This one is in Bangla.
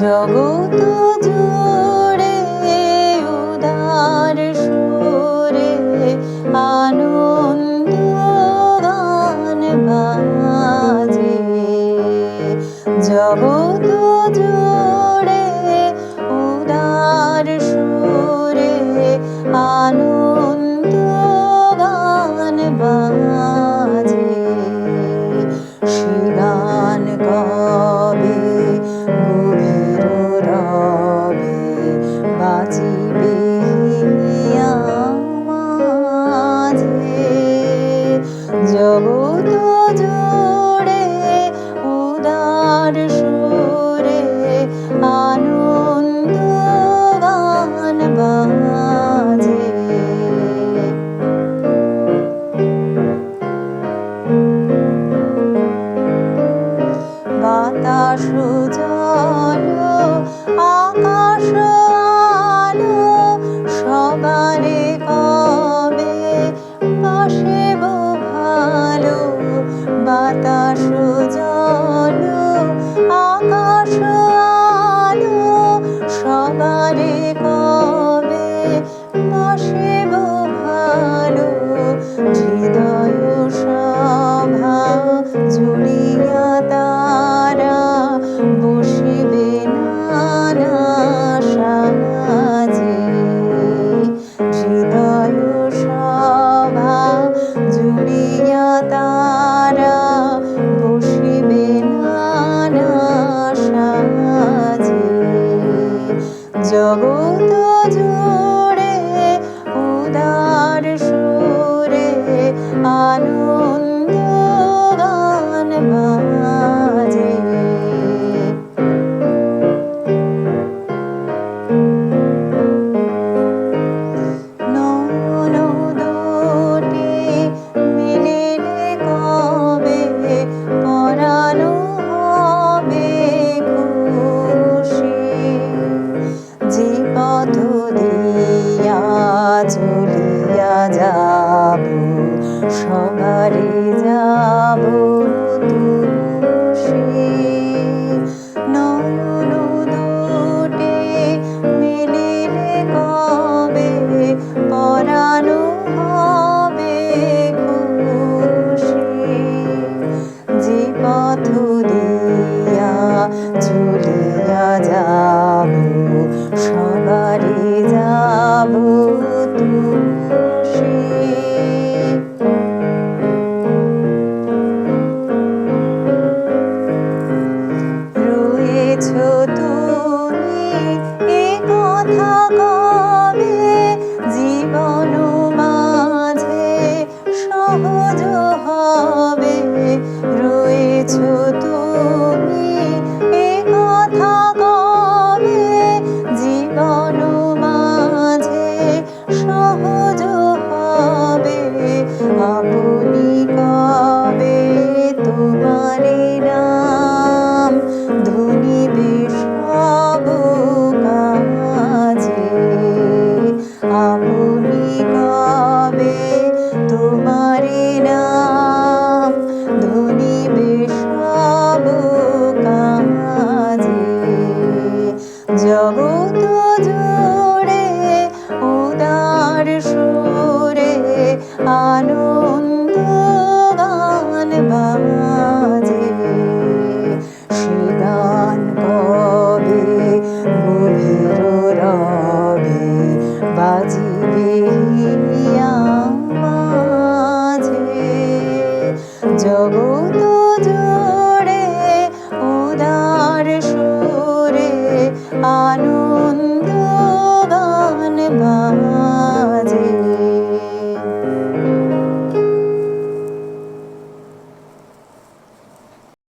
জগত জুড়ে উদার সুরে আনন্দ গান বাজে। জগত জুড়ে উদার সুরে আনন্দ 여러분 도와줘 চলিয়া যাব সবারই ruitu জগৎ